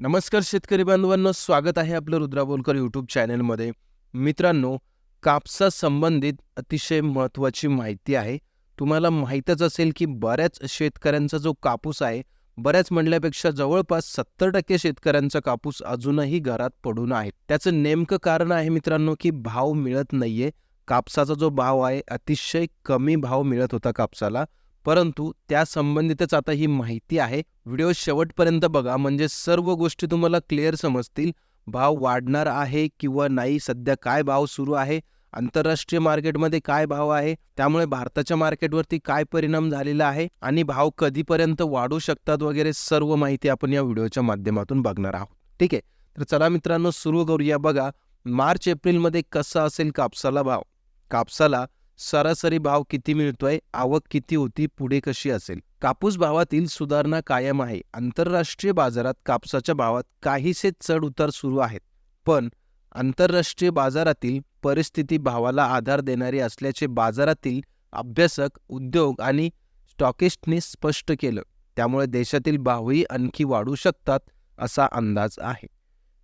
नमस्कार शेतकरी बांधवांना स्वागत आहे आपलं रुद्रा बोलकर यूट्यूब चॅनलमध्ये मित्रांनो कापसा संबंधित अतिशय महत्त्वाची माहिती आहे. तुम्हाला माहीतच असेल की बऱ्याच शेतकऱ्यांचा जो कापूस आहे बऱ्याच म्हणल्यापेक्षा जवळपास सत्तर टक्के शेतकऱ्यांचा कापूस अजूनही घरात पडून आहे. त्याचं नेमकं कारण आहे मित्रांनो की भाव मिळत नाहीये. कापसाचा जो भाव आहे अतिशय कमी भाव मिळत होता कापसाला. परंतु त्या संबंधितच आता ही माहिती आहे. व्हिडिओ शेवटपर्यंत बघा. म्हणजे सर्व गोष्टी तुम्हाला क्लिअर समजतील. भाव वाढणार आहे किंवा नाही? सध्या काय भाव सुरू आहे? आंतरराष्ट्रीय मार्केटमध्ये काय भाव आहे? त्यामुळे भारताच्या मार्केटवरती काय परिणाम झालेला आहे? आणि भाव कधीपर्यंत वाढू शकतात वगैरे सर्व माहिती आपण या व्हिडिओच्या माध्यमातून बघणार आहोत. ठीक आहे? तर चला मित्रांनो सुरू करूया बघा. मार्च एप्रिलमध्ये कसा असेल कापसाला भाव? कापसाला सरासरी भाव किती मिळतोय? आवक किती होती? पुढे कशी असेल? कापूस भावातील सुधारणा कायम आहे. आंतरराष्ट्रीय बाजारात कापसाच्या भावात काहीसे चढ उतार सुरू आहेत. पण आंतरराष्ट्रीय बाजारातील परिस्थिती भावाला आधार देणारी असल्याचे बाजारातील अभ्यासक उद्योग आणि स्टॉकिस्टनी स्पष्ट केलं. त्यामुळे देशातील भावही आणखी वाढू शकतात असा अंदाज आहे.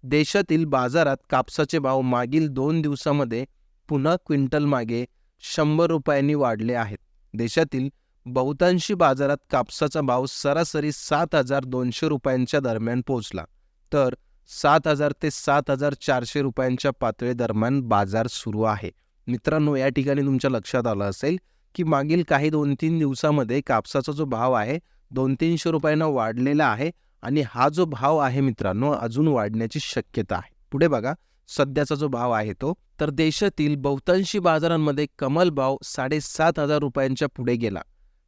देशातील बाजारात कापसाचे भाव मागील दोन दिवसामध्ये पुन्हा क्विंटल मागे शंभर रुपयांनी वाढले आहेत. देशातील बहुतांशी बाजारात कापसाचा भाव सरासरी सात हजार दोनशे रुपयांच्या दरम्यान पोहोचला. तर सात हजार ते सात हजार चारशे रुपयांच्या पातळी दरम्यान बाजार सुरू आहे. मित्रांनो या ठिकाणी तुमच्या लक्षात आलं असेल की मागील काही दोन तीन दिवसामध्ये कापसाचा जो भाव आहे दोन तीनशे रुपयांना वाढलेला आहे आणि हा जो भाव आहे मित्रांनो अजून वाढण्याची शक्यता आहे. पुढे बघा सध्याचा जो भाव आहे तो तर देशातील बहुतांशी बाजारांमध्ये कमल भाव साडेसात हजार रुपयांच्या पुढे गेला.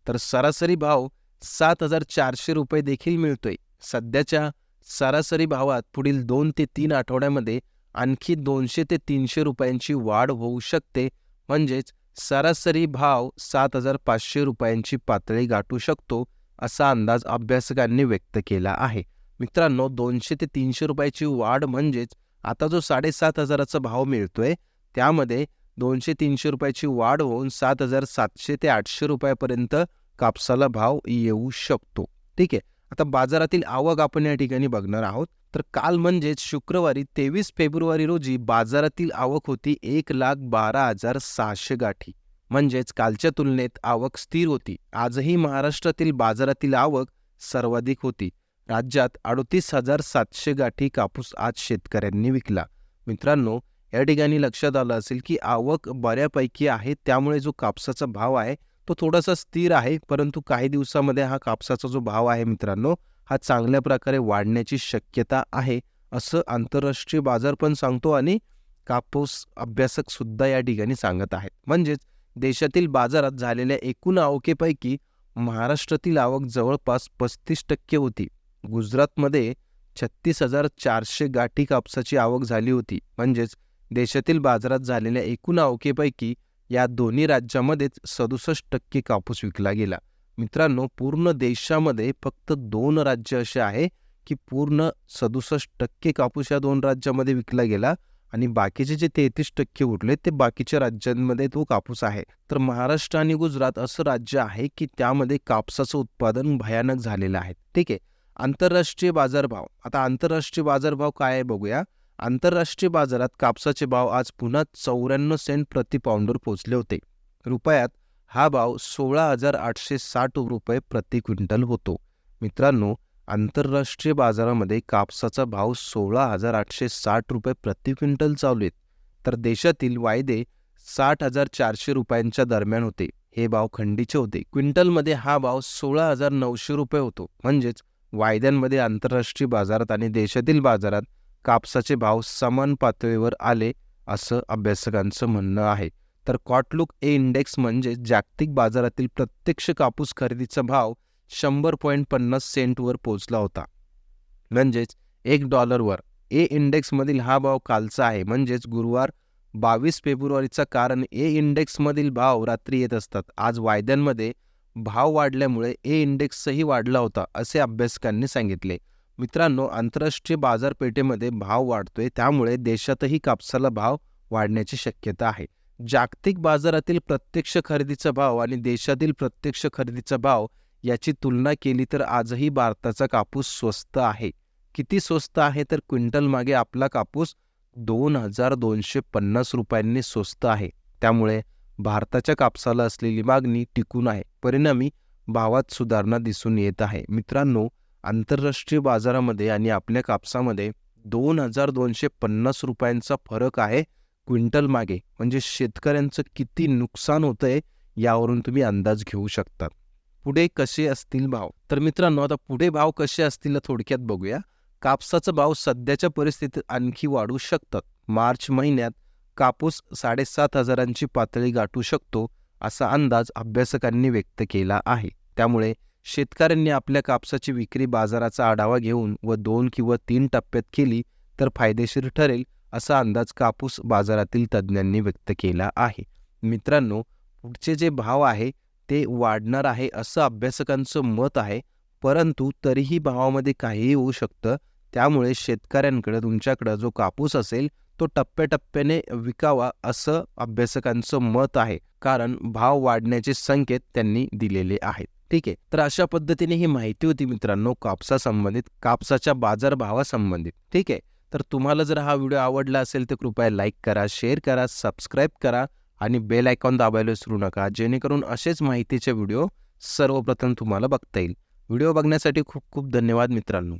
तर सरासरी भाव सात हजार चारशे रुपये देखील मिळतोय. सध्याच्या सरासरी भावात पुढील दोन ते तीन आठवड्यामध्ये आणखी दोनशे ते तीनशे रुपयांची वाढ होऊ शकते. म्हणजेच सरासरी भाव सात हजार पाचशे रुपयांची पातळी गाठू शकतो असा अंदाज अभ्यासकांनी व्यक्त केला आहे. मित्रांनो दोनशे ते तीनशे रुपयाची वाढ म्हणजेच आता जो साडेसात हजाराचा भाव मिळतोय त्यामध्ये दोनशे तीनशे रुपयाची वाढ होऊन सात हजार सातशे ते आठशे रुपयापर्यंत कापसाला भाव येऊ शकतो. ठीक आहे? आता बाजारातील आवक आपण या ठिकाणी बघणार आहोत. तर काल म्हणजेच शुक्रवारी तेवीस फेब्रुवारी रोजी बाजारातील आवक होती एक लाख बारा हजार सहाशे गाठी. म्हणजेच कालच्या तुलनेत आवक स्थिर होती. आजही महाराष्ट्रातील बाजारातील आवक सर्वाधिक होती. राज्यात अडतीस हजार सातशे गाठी कापूस आज शेतकऱ्यांनी विकला. मित्रांनो या ठिकाणी लक्षात आलं असेल की आवक बऱ्यापैकी आहे त्यामुळे जो कापसाचा भाव आहे तो थोडासा स्थिर आहे परंतु काही दिवसामध्ये हा कापसाचा जो भाव आहे मित्रांनो हा चांगल्या प्रकारे वाढण्याची शक्यता आहे असं आंतरराष्ट्रीय बाजार पण सांगतो आणि कापूस अभ्यासकसुद्धा या ठिकाणी सांगत आहेत. म्हणजेच देशातील बाजारात झालेल्या एकूण आवकेपैकी महाराष्ट्रातील आवक जवळपास पस्तीस टक्के होती. गुजरातमध्ये छत्तीस हजार चारशे गाठी कापसाची आवक झाली होती. म्हणजेच देशातील बाजारात झालेल्या एकूण आवकेपैकी या दोन्ही राज्यामध्येच सदुसष्ट टक्के कापूस विकला गेला. मित्रांनो पूर्ण देशामध्ये फक्त दोन राज्य असे आहे की पूर्ण सदुसष्ट टक्के कापूस या दोन राज्यामध्ये विकला गेला आणि बाकीचे जे तेहतीस टक्के उरले ते बाकीच्या राज्यांमध्ये तो कापूस आहे. तर महाराष्ट्र आणि गुजरात असं राज्य आहे की त्यामध्ये कापसाचं उत्पादन भयानक झालेलं आहे. ठीक आहे? आंतरराष्ट्रीय बाजारभाव. आता आंतरराष्ट्रीय बाजारभाव काय आहे बघूया. आंतरराष्ट्रीय बाजारात कापसाचे भाव आज पुन्हा चौऱ्याण्णव सेंट प्रति पाऊंडवर पोचले होते. रुपयात हा भाव सोळा हजार आठशे साठ रुपये प्रति क्विंटल होतो. मित्रांनो आंतरराष्ट्रीय बाजारामध्ये कापसाचा भाव सोळा हजार आठशे साठ रुपये प्रति क्विंटल चालू आहेत. तर देशातील वायदे साठ हजार चारशे रुपयांच्या दरम्यान होते. हे भाव खंडीचे होते. क्विंटलमध्ये हा भाव सोळा हजार नऊशे रुपये होतो. म्हणजेच वायद्यांमध्ये आंतरराष्ट्रीय बाजारात आणि देशातील बाजारात कापसाचे भाव समान पातळीवर आले असं अभ्यासकांचं म्हणणं आहे. तर कॉटलुक ए इंडेक्स म्हणजे जागतिक बाजारातील प्रत्यक्ष कापूस खरेदीचा भाव शंभर पॉईंट पन्नास सेंटवर पोचला होता. म्हणजेच एक डॉलरवर. ए इंडेक्समधील हा भाव कालचा आहे. म्हणजेच गुरुवार बावीस फेब्रुवारीचा कारण ए इंडेक्समधील भाव रात्री येत असतात. आज वायद्यांमध्ये भाव वाढल्यामुळे ए इंडेक्सही वाढला होता असे अभ्यासकांनी सांगितले. मित्रांनो आंतरराष्ट्रीय बाजारपेठेमध्ये भाव वाढतोय त्यामुळे देशातही कापसाला भाव वाढण्याची शक्यता आहे. जागतिक बाजारातील प्रत्यक्ष खरेदीचा भाव आणि देशातील प्रत्यक्ष खरेदीचा भाव याची तुलना केली तर आजही भारताचा कापूस स्वस्त आहे. किती स्वस्त आहे तर क्विंटल मागे आपला कापूस दोन हजार दोनशे पन्नास रुपयांनी स्वस्त आहे. त्यामुळे भारताच्या कापसाला असलेली मागणी टिकून आहे. परिणामी भावात सुधारणा दिसून येत आहे. मित्रांनो आंतरराष्ट्रीय बाजारामध्ये आणि आपल्या कापसामध्ये दोन हजार दोनशे पन्नास रुपयांचा फरक आहे क्विंटल मागे. म्हणजे शेतकऱ्यांचं किती नुकसान होतंय यावरून तुम्ही अंदाज घेऊ शकतात पुढे कसे असतील भाव? तर मित्रांनो आता पुढे भाव कसे असतील थोडक्यात बघूया. कापसाचा भाव सध्याच्या परिस्थितीत आणखी वाढू शकतात. मार्च महिन्यात कापूस साडेसात हजारांची पातळी गाठू शकतो असा अंदाज अभ्यासकांनी व्यक्त केला आहे. त्यामुळे शेतकऱ्यांनी आपल्या कापसाची विक्री बाजाराचा आढावा घेऊन व दोन किंवा तीन टप्प्यात केली तर फायदेशीर ठरेल असा अंदाज कापूस बाजारातील तज्ज्ञांनी व्यक्त केला आहे. मित्रांनो पुढचे जे भाव आहे ते वाढणार आहे असं अभ्यासकांचं मत आहे परंतु तरीही भावामध्ये काहीही होऊ शकतं. त्यामुळे शेतकऱ्यांकडे तुमच्याकडं जो कापूस असेल तो टप्प्याटप्प्याने विकावा असं अभ्यासकांचं मत आहे. कारण भाव वाढण्याचे संकेत त्यांनी दिलेले आहेत. ठीक आहे. तर अशा पद्धतीने ही माहिती होती मित्रांनो कापसासंबंधित कापसाच्या बाजारभावासंबंधित. ठीक आहे. तर तुम्हाला जर हा व्हिडिओ आवडला असेल तर कृपया लाईक करा शेअर करा सबस्क्राईब करा आणि बेल आयकॉन दाबायला विसरू नका. जेणेकरून असेच माहितीचे व्हिडिओ सर्वप्रथम तुम्हाला बघता येईल. व्हिडिओ बघण्यासाठी खूप खूप धन्यवाद मित्रांनो.